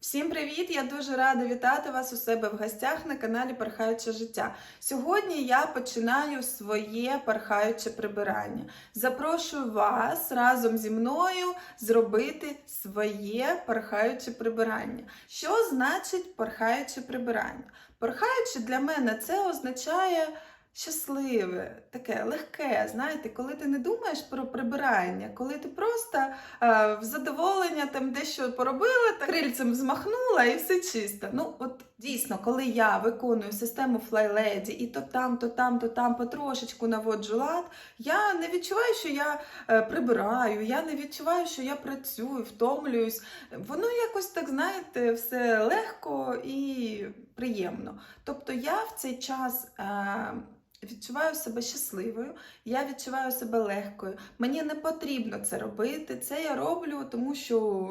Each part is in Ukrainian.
Всім привіт! Я дуже рада вітати вас у себе в гостях на каналі Пархаюче життя. Сьогодні я починаю своє пархаюче прибирання. Запрошую вас разом зі мною зробити своє пархаюче прибирання. Що значить пархаюче прибирання? Пархаюче для мене це означає. Щасливе, таке легке, знаєте, коли ти не думаєш про прибирання, коли ти просто е, в задоволення там дещо поробила, так крильцем змахнула і все чисто. Ну, от дійсно, коли я виконую систему FlyLady і то там, то там, то там потрошечку наводжу лад, я не відчуваю, що я е, прибираю, я не відчуваю, що я працюю, втомлююсь. Воно якось так, знаєте, все легко і приємно. Тобто я в цей час. Е, Відчуваю себе щасливою, я відчуваю себе легкою. Мені не потрібно це робити. Це я роблю, тому що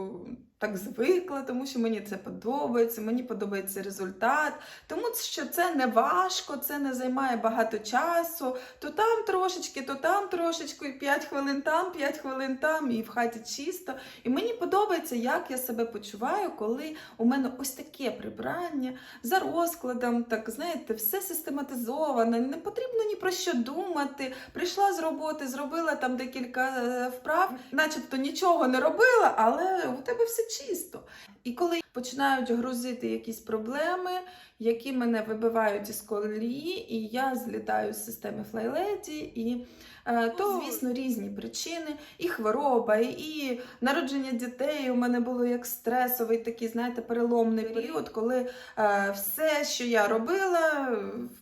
так звикла, тому що мені це подобається, мені подобається результат, тому що це не важко, це не займає багато часу. То там трошечки, то там трошечки, 5 хвилин там, 5 хвилин там, і в хаті чисто. І мені подобається, як я себе почуваю, коли у мене ось таке прибрання за розкладом, так знаєте, все систематизовано, не потрібно ні про що думати. Прийшла з роботи, зробила там декілька е, вправ, начебто нічого не робила, але у тебе все чисто. І коли починають грузити якісь проблеми, які мене вибивають із колії, і я злітаю з системи FlyLady, і е, то, звісно, різні причини, і хвороба, і народження дітей. У мене було як стресовий такий, знаєте, переломний період, коли е, все, що я робила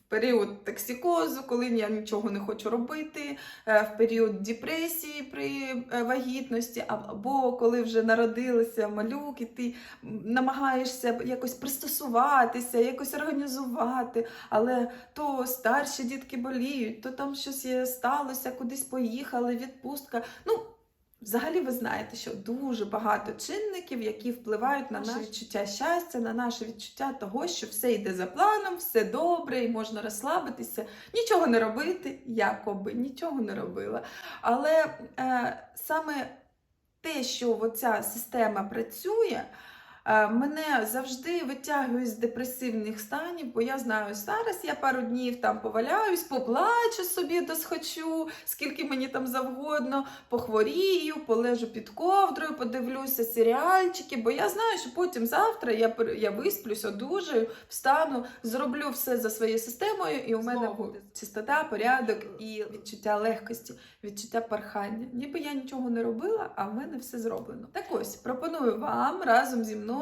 період токсикозу, коли я нічого не хочу робити, е, в період депресії при е, вагітності, або коли вже народилися малюк, і ти намагаєшся якось пристосуватися, якось організувати, але то старші дітки боліють, то там щось є, сталося, кудись поїхали, відпустка. Ну, Взагалі, ви знаєте, що дуже багато чинників, які впливають на наше відчуття щастя, на наше відчуття того, що все йде за планом, все добре, і можна розслабитися, нічого не робити, якоби нічого не робила. Але е, саме те, що оця система працює, мене завжди витягує з депресивних станів, бо я знаю, зараз я пару днів там поваляюсь, поплачу собі досхочу, скільки мені там завгодно, похворію, полежу під ковдрою, подивлюся серіальчики, бо я знаю, що потім завтра я, я висплюсь, одужаю, встану, зроблю все за своєю системою, і у мене буде чистота, порядок і відчуття легкості, відчуття пархання. Ніби я нічого не робила, а в мене все зроблено. Так ось пропоную вам разом зі мною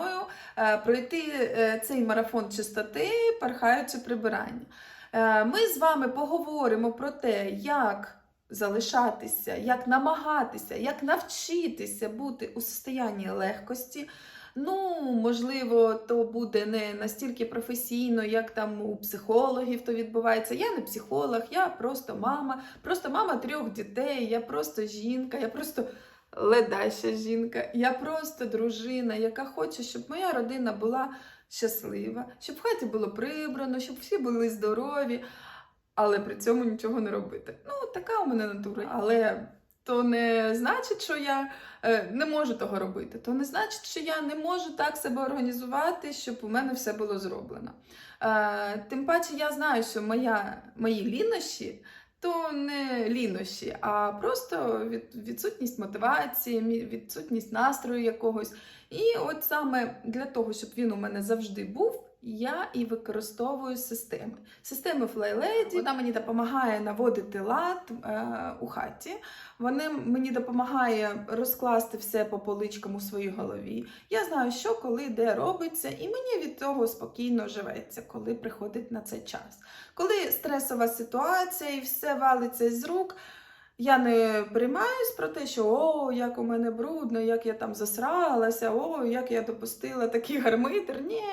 е, пройти е, цей марафон чистоти, пархаючи прибирання. Е, Ми з вами поговоримо про те, як залишатися, як намагатися, як навчитися бути у состоянні легкості. Ну, можливо, то буде не настільки професійно, як там у психологів то відбувається. Я не психолог, я просто мама, просто мама трьох дітей, я просто жінка, я просто ледаща жінка, я просто дружина, яка хоче, щоб моя родина була щаслива, щоб в хаті було прибрано, щоб всі були здорові, але при цьому нічого не робити. Ну, така у мене натура. Але то не значить, що я е, не можу того робити. То не значить, що я не можу так себе організувати, щоб у мене все було зроблено. Е, тим паче я знаю, що моя, мої лінощі. То не лінощі, а просто від, відсутність мотивації, відсутність настрою якогось. І от саме для того, щоб він у мене завжди був, я і використовую системи. Системи FlyLady, вона мені допомагає наводити лад е, у хаті. Вона мені допомагає розкласти все по поличкам у своїй голові. Я знаю, що коли де робиться, і мені від того спокійно живеться, коли приходить на це час. Коли стресова ситуація і все валиться з рук. Я не приймаюсь про те, що о, як у мене брудно, як я там засралася, о, як я допустила такий гармитр. Ні,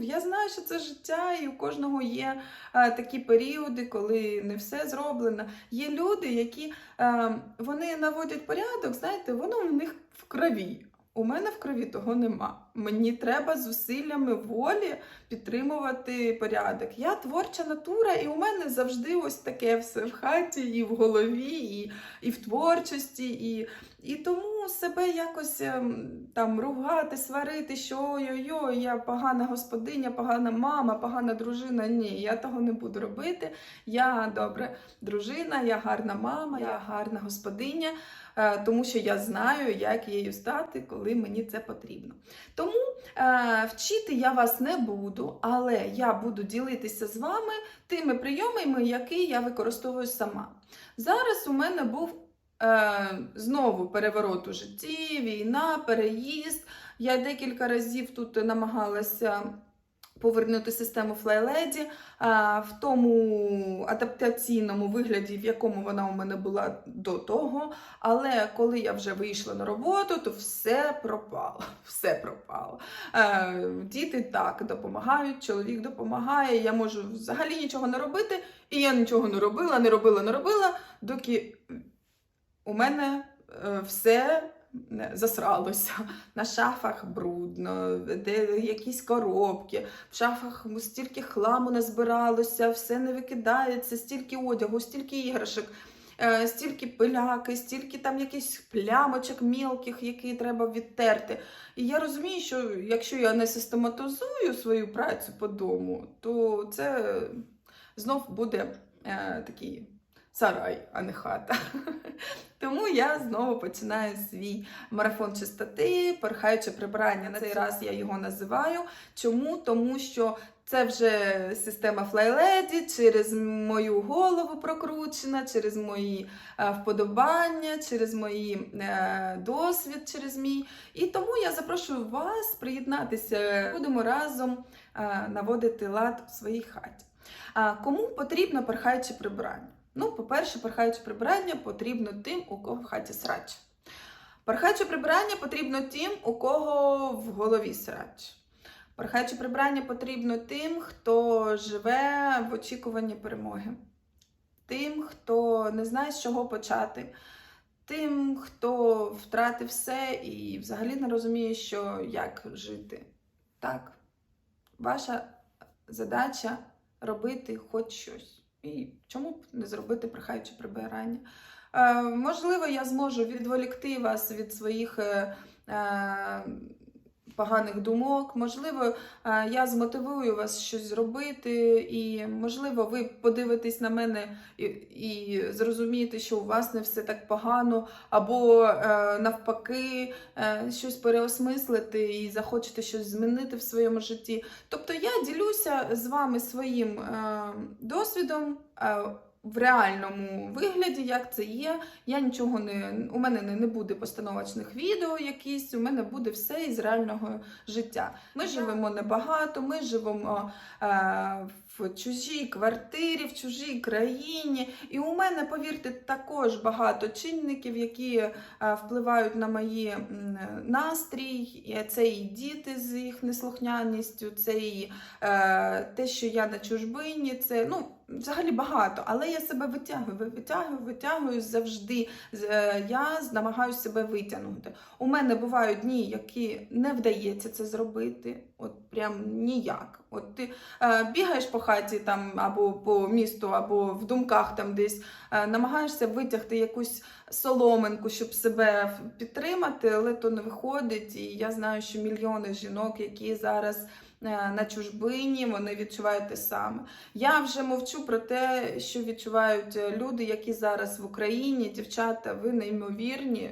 я знаю, що це життя, і у кожного є е, такі періоди, коли не все зроблено. Є люди, які е, вони наводять порядок, знаєте, воно в них в крові. У мене в крові того нема. Мені треба зусиллями волі підтримувати порядок. Я творча натура, і у мене завжди ось таке все в хаті, і в голові, і, і в творчості. І, і тому себе якось ем, там ругати, сварити, що ой-ой-ой, я погана господиня, погана мама, погана дружина. Ні, я того не буду робити. Я добра дружина, я гарна мама, я гарна господиня, е, тому що я знаю, як її стати, коли мені це потрібно. Тому е, вчити я вас не буду, але я буду ділитися з вами тими прийомами, які я використовую сама. Зараз у мене був знову переворот у житті, війна, переїзд. Я декілька разів тут намагалася повернути систему е, в тому адаптаційному вигляді, в якому вона у мене була до того. Але коли я вже вийшла на роботу, то все пропало. Все пропало. Е, діти так допомагають, чоловік допомагає. Я можу взагалі нічого не робити, і я нічого не робила, не робила, не робила, доки у мене е, все засралося. На шафах брудно, де якісь коробки, в шафах стільки хламу назбиралося, все не викидається, стільки одягу, стільки іграшок. е, Стільки пиляки, стільки там якихось плямочок мілких, які треба відтерти. І я розумію, що якщо я не систематизую свою працю по дому, то це знов буде е, такий сарай, а не хата. Тому я знову починаю свій марафон чистоти, перхаюче прибирання. На цей раз я його називаю. Чому? Тому що це вже система FlyLady через мою голову прокручена, через мої е, вподобання, через мої е, досвід, через мій. І тому я запрошую вас приєднатися. Будемо разом е, наводити лад в своїй хаті. А кому потрібно перхаюче прибирання? Ну, по-перше, перхаюче прибирання потрібно тим, у кого в хаті срач. Перхаюче прибирання потрібно тим, у кого в голові срач. Перхаюче прибирання потрібно тим, хто живе в очікуванні перемоги, тим, хто не знає, з чого почати, тим, хто втратив все і взагалі не розуміє, що як жити. Так, ваша задача робити хоч щось. І чому б не зробити прихаюче прибирання? Е, можливо, я зможу відволікти вас від своїх е, е, поганих думок. Можливо, е, я змотивую вас щось зробити, і, можливо, ви подивитесь на мене і, і зрозумієте, що у вас не все так погано, або е, навпаки, е, щось переосмислити і захочете щось змінити в своєму житті. Тобто я ділюся з вами своїм досвідом. В реальному вигляді, як це є. Я нічого не у мене не, не буде постановочних відео, якісь у мене буде все із реального життя. Ми живемо небагато, ми живемо е, в чужій квартирі, в чужій країні. І у мене, повірте, також багато чинників, які е, впливають на мої настрій. Це і діти з їх неслухняністю, це і е, те, що я на чужбині, це ну. Взагалі багато, але я себе витягую, витягую, витягую завжди. Е, Я намагаюся себе витягнути. У мене бувають дні, які не вдається це зробити. От прям ніяк. От ти е, бігаєш по хаті там або по місту, або в думках там десь е, намагаєшся витягти якусь соломинку, щоб себе підтримати, але то не виходить. І я знаю, що мільйони жінок, які зараз е, на чужбині, вони відчувають те саме. Я вже мовчу про те, що відчувають е, люди, які зараз в Україні, дівчата, ви неймовірні.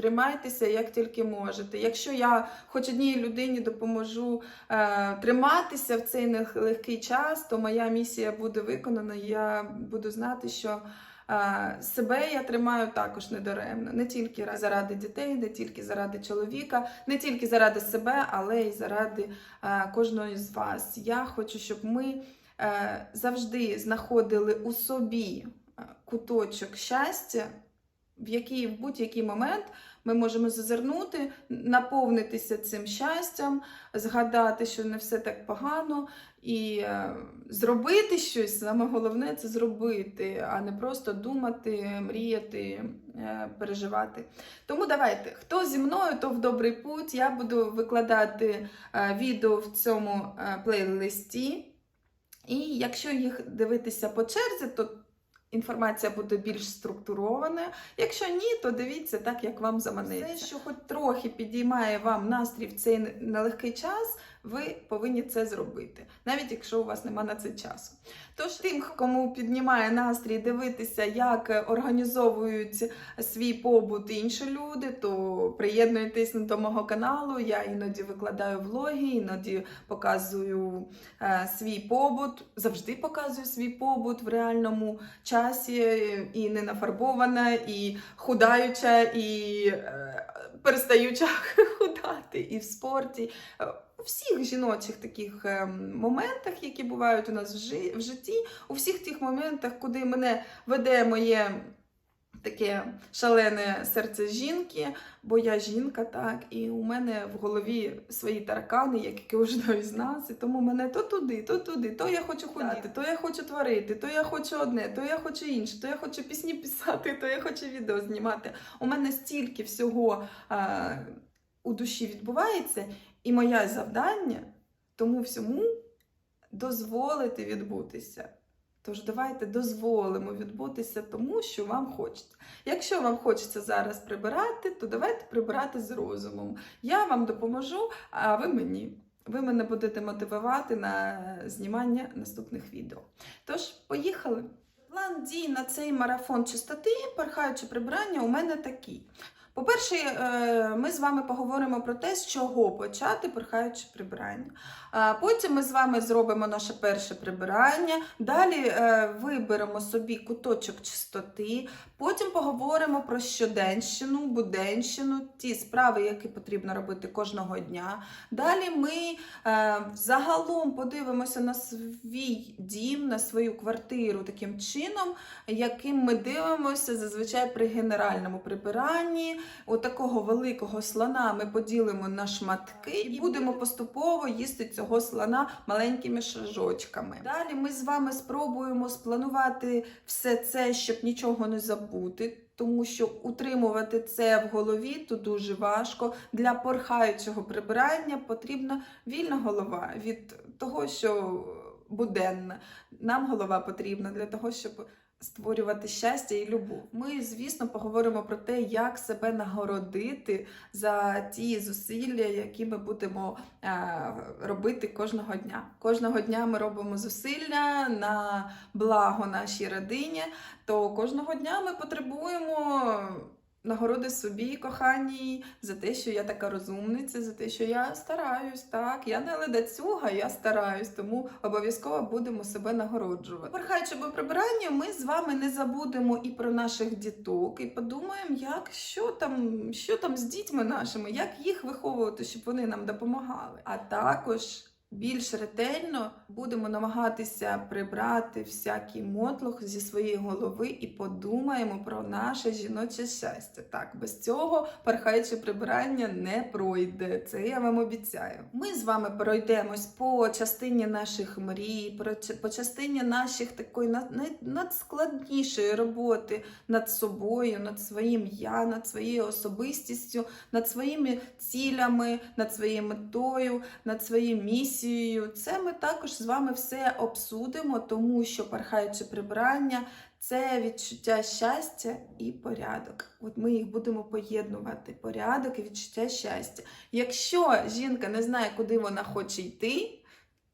Тримайтеся як тільки можете. Якщо я хоч одній людині допоможу е, триматися в цей нелегкий час, то моя місія буде виконана. Я буду знати, що е, себе я тримаю також недаремно. Не тільки заради дітей, не тільки заради чоловіка, не тільки заради себе, але й заради е, кожної з вас. Я хочу, щоб ми е, завжди знаходили у собі е, куточок щастя, в який в будь-який момент ми можемо зазирнути, наповнитися цим щастям, згадати, що не все так погано, і е, зробити щось. Саме головне це зробити, а не просто думати, мріяти, е, переживати. Тому давайте, хто зі мною, то в добрий путь. Я буду викладати е, відео в цьому плейлисті. І якщо їх дивитися по черзі, то інформація буде більш структурована. Якщо ні, то дивіться так, як вам заманеться. Все, що хоч трохи підіймає вам настрій в цей нелегкий час, ви повинні це зробити, навіть якщо у вас немає на це часу. Тож тим, кому піднімає настрій дивитися, як організовують свій побут інші люди, то приєднуйтесь до мого каналу. Я іноді викладаю влоги, іноді показую е, свій побут, завжди показую свій побут в реальному часі, і не нафарбована, і худаюча, і е, перестаюча худати, і в спорті. У всіх жіночих таких е, моментах, які бувають у нас в жи- житті, у всіх тих моментах, куди мене веде моє таке шалене серце жінки, бо я жінка, так, і у мене в голові свої таракани, як і кожного з нас, і тому мене то туди, то туди, то я хочу худати, то я хочу творити, то я хочу одне, то я хочу інше, то я хочу пісні писати, то я хочу відео знімати. У мене стільки всього а, у душі відбувається, і моє завдання тому всьому дозволити відбутися. Тож давайте дозволимо відбутися тому, що вам хочеться. Якщо вам хочеться зараз прибирати, то давайте прибирати з розумом. Я вам допоможу, а ви мені. Ви мене будете мотивувати на знімання наступних відео. Тож, поїхали! План дій на цей марафон чистоти, порхаючи прибирання, у мене такий. По-перше, е, ми з вами поговоримо про те, з чого почати порхаючи прибирання. Потім ми з вами зробимо наше перше прибирання. Далі е, виберемо собі куточок чистоти. Потім поговоримо про щоденщину, буденщину, ті справи, які потрібно робити кожного дня. Далі ми е, загалом подивимося на свій дім, на свою квартиру таким чином, яким ми дивимося зазвичай при генеральному прибиранні. Отакого великого слона ми поділимо на шматки і будемо поступово їсти цього слона маленькими шажочками. Далі ми з вами спробуємо спланувати все це, щоб нічого не забути. Тому що утримувати це в голові то дуже важко. Для порхаючого прибирання потрібна вільна голова від того, що буденна. Нам голова потрібна для того, щоб створювати щастя і любов. Ми, звісно, поговоримо про те, як себе нагородити за ті зусилля, які ми будемо е, робити кожного дня. Кожного дня ми робимо зусилля на благо нашій родині, то кожного дня ми потребуємо. Нагороди собі, коханій, за те, що я така розумниця, за те, що я стараюсь, так, я не ледацюга, я стараюсь, тому обов'язково будемо себе нагороджувати. Порхаючи по прибиранню, ми з вами не забудемо і про наших діток, і подумаємо, як що там, що там з дітьми нашими, як їх виховувати, щоб вони нам допомагали. А також більш ретельно будемо намагатися прибрати всякий мотлох зі своєї голови і подумаємо про наше жіноче щастя. Так, без цього пархаюче прибирання не пройде. Це я вам обіцяю. Ми з вами пройдемось по частині наших мрій, по частині наших такої над- над- надскладнішої роботи над собою, над своїм я, над своєю особистістю, над своїми цілями, над своєю метою, над своєю місією. Це ми також з вами все обсудимо, тому що пархаюче прибирання це відчуття щастя і порядок. От ми їх будемо поєднувати: порядок і відчуття щастя. Якщо жінка не знає, куди вона хоче йти.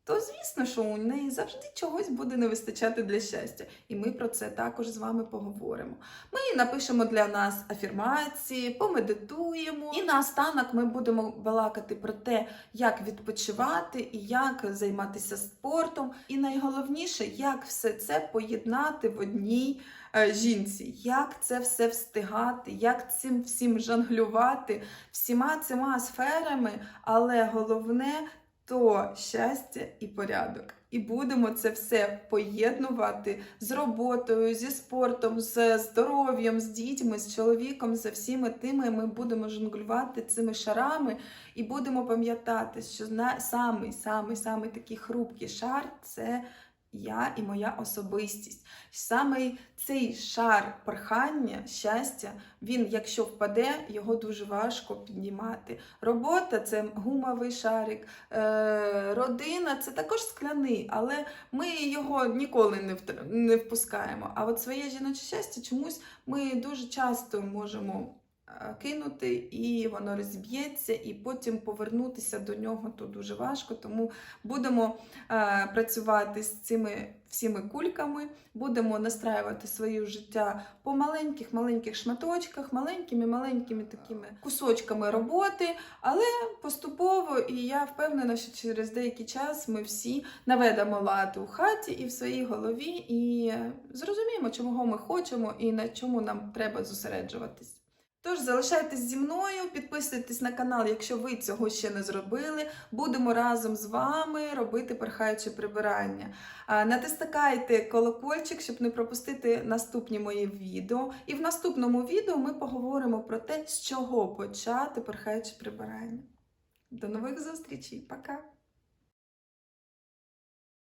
То звісно, що у неї завжди чогось буде не вистачати для щастя. І ми про це також з вами поговоримо. Ми напишемо для нас афірмації, помедитуємо. І наостанок ми будемо балакати про те, як відпочивати і як займатися спортом. І найголовніше, як все це поєднати в одній е, жінці, як це все встигати, як цим всім жонглювати, всіма цими сферами, але головне то щастя і порядок. І будемо це все поєднувати з роботою, зі спортом, з здоров'ям, з дітьми, з чоловіком, за всіми тими ми будемо жонглювати цими шарами і будемо пам'ятати, що самий самий самий такий хрупкий шар це я і моя особистість. Саме цей шар пархання, щастя, він, якщо впаде, його дуже важко піднімати. Робота це гумовий шарик, е, родина це також скляний, але ми його ніколи не, впускаємо. А от своє жіноче щастя чомусь ми дуже часто можемо кинути, і воно розіб'ється, і потім повернутися до нього то дуже важко. Тому будемо е, працювати з цими всіми кульками, будемо настраювати своє життя по маленьких маленьких шматочках, маленькими маленькими такими кусочками роботи, але поступово, і я впевнена, що через деякий час ми всі наведемо лад у хаті і в своїй голові, і зрозуміємо, чого ми хочемо і на чому нам треба зосереджуватись. Тож залишайтесь зі мною, підписуйтесь на канал, якщо ви цього ще не зробили. Будемо разом з вами робити перхаюче прибирання. Натискайте колокольчик, щоб не пропустити наступні мої відео. І в наступному відео ми поговоримо про те, з чого почати перхаюче прибирання. До нових зустрічей, пока!